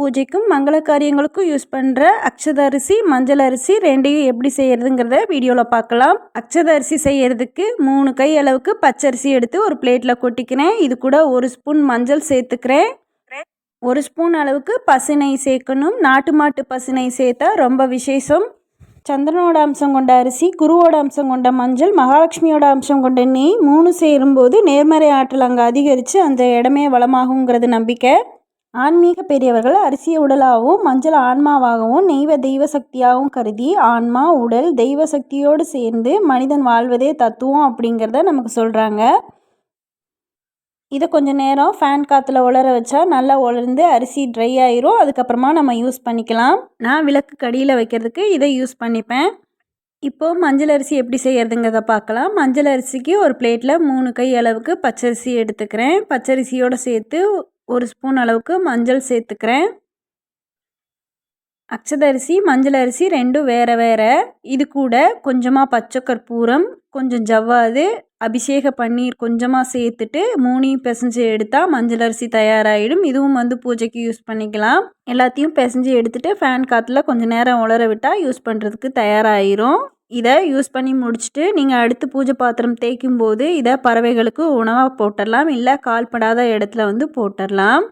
பூஜைக்கும் மங்கள காரியங்களுக்கும் use பண்ணுற அக்ஷத அரிசி மஞ்சள் அரிசி ரெண்டையும் எப்படி செய்கிறதுங்கிறத வீடியோவில் பார்க்கலாம். அக்ஷத அரிசி செய்கிறதுக்கு மூணு கை அளவுக்கு பச்சரிசி எடுத்து ஒரு பிளேட்டில் கொட்டிக்கிறேன். இது கூட ஒரு ஸ்பூன் மஞ்சள் சேர்த்துக்கிறேன். ஒரு ஸ்பூன் அளவுக்கு பசுனை சேர்க்கணும். நாட்டு மாட்டு பசுனை சேர்த்தா ரொம்ப விசேஷம். சந்திரனோட அம்சம் கொண்ட அரிசி குருவோட அம்சம் கொண்ட மஞ்சள் மகாலட்சுமியோட அம்சம் கொண்ட நெய் மூணு சேரும்போது நேர்மறை ஆற்றல் அங்கே அதிகரித்து அந்த இடமே வளமாகுங்கிறது நம்பிக்கை. ஆன்மீக பெரியவர்கள் அரிசியை உடலாகவும் மஞ்சள் ஆன்மாவாகவும் நெய்வ தெய்வ சக்தியாகவும் கருதி ஆன்மா உடல் தெய்வ சக்தியோடு சேர்ந்து மனிதன் வாழ்வதே தத்துவம் அப்படிங்கிறத நமக்கு சொல்கிறாங்க இதை கொஞ்சம் நேரம் ஃபேன் காற்றுல உலர வச்சா நல்லா உலர்ந்து அரிசி ட்ரை ஆயிரும். அதுக்கப்புறமா நம்ம யூஸ் பண்ணிக்கலாம். நான் விளக்கு கடியில் வைக்கிறதுக்கு இதை யூஸ் பண்ணிப்பேன். இப்போது மஞ்சள் அரிசி எப்படி செய்கிறதுங்கிறத பார்க்கலாம். மஞ்சள் அரிசிக்கு ஒரு பிளேட்டில் மூணு கை அளவுக்கு பச்சரிசி எடுத்துக்கிறேன். பச்சரிசியோடு சேர்த்து ஒரு ஸ்பூன் அளவுக்கு மஞ்சள் சேர்த்துக்கிறேன். அரிசி மஞ்சள் அரிசி ரெண்டும் வேறு வேறு. இது கூட கொஞ்சமாக பச்சை கற்பூரம் கொஞ்சம் ஜவ்வாது அபிஷேக பன்னீர் கொஞ்சமாக சேர்த்துட்டு மூணையும் பிசைஞ்சு எடுத்தால் மஞ்சள் அரிசி தயாராகிடும் இதுவும் வந்து பூஜைக்கு யூஸ் பண்ணிக்கலாம். எல்லாத்தையும் பிசைஞ்சு எடுத்துகிட்டு ஃபேன் காற்றுல கொஞ்சம் நேரம் உலர விட்டால் யூஸ் பண்ணுறதுக்கு தயாராகிரும் இதை யூஸ் பண்ணி முடிச்சுட்டு நீங்கள் அடுத்து பூஜை பாத்திரம் தேய்க்கும் போது இதை பறவைகளுக்கு உணவாக போட்டுடலாம் இல்லை கால்படாத இடத்துல வந்து போட்டுடலாம்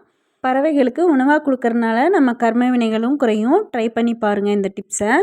பறவைகளுக்கு உணவாக கொடுக்கறனால நம்ம கர்ம வினைகளும் குறையும். ட்ரை பண்ணி பாருங்கள் இந்த டிப்ஸை